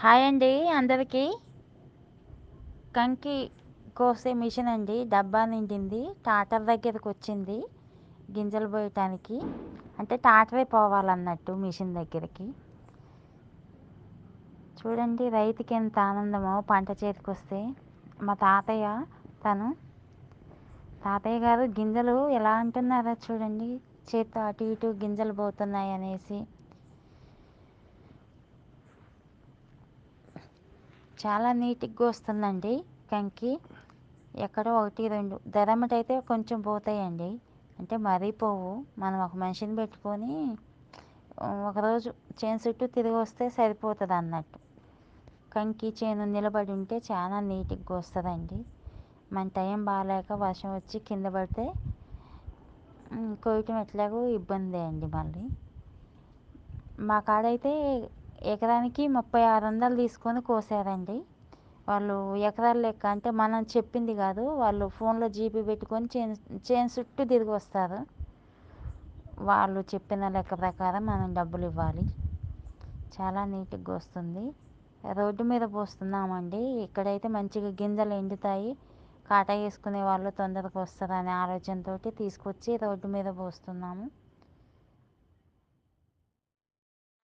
Hi అండి అందరికీ. కంకి కోసే మిషన్ అండి. డబ్బా నిండింది. టాటర్ దగ్గరికి వచ్చింది గింజలు పోయటానికి. అంటే టాటరే పోవాలన్నట్టు మిషన్ దగ్గరికి. చూడండి రైతుకి ఎంత ఆనందమో పంట చేతికి వస్తే మా తాతయ్య తను. తాతయ్య గారు గింజలు ఎలా అంటున్నారో చూడండి. చేత్తో అటు ఇటు గింజలు పోతున్నాయి అనేసి చాలా నీట్గా వస్తుందండి కంకి. ఎక్కడో ఒకటి రెండు. దరమటైతే కొంచెం పోతాయండి. అంటే మరీ పోవు. మనం ఒక మనిషిని పెట్టుకొని ఒకరోజు చేను చుట్టూ తిరిగి వస్తే సరిపోతుంది అన్నట్టు. కంకి చేను నిలబడి ఉంటే చాలా నీట్గా వస్తుందండి. మన టైం బాగాలేక వర్షం వచ్చి కింద పడితే కోయటం ఎట్లాగో ఇబ్బందే అండి మళ్ళీ. మా కాడైతే ఎకరానికి ముప్పై ఆరు వందలు తీసుకొని కోసారండి. వాళ్ళు ఎకరాల లెక్క అంటే మనం చెప్పింది కాదు వాళ్ళు ఫోన్లో జీపీ పెట్టుకొని చేను చేను చుట్టూ తిరిగి వస్తారు. వాళ్ళు చెప్పిన లెక్క ప్రకారం మనం డబ్బులు ఇవ్వాలి. చాలా నీట్గా వస్తుంది. రోడ్డు మీద పోస్తున్నామండి. ఇక్కడైతే మంచిగా గింజలు ఎండుతాయి. కాటా వేసుకునే వాళ్ళు తొందరగా వస్తారనే ఆలోచనతోటి తీసుకొచ్చి రోడ్డు మీద పోస్తున్నాము.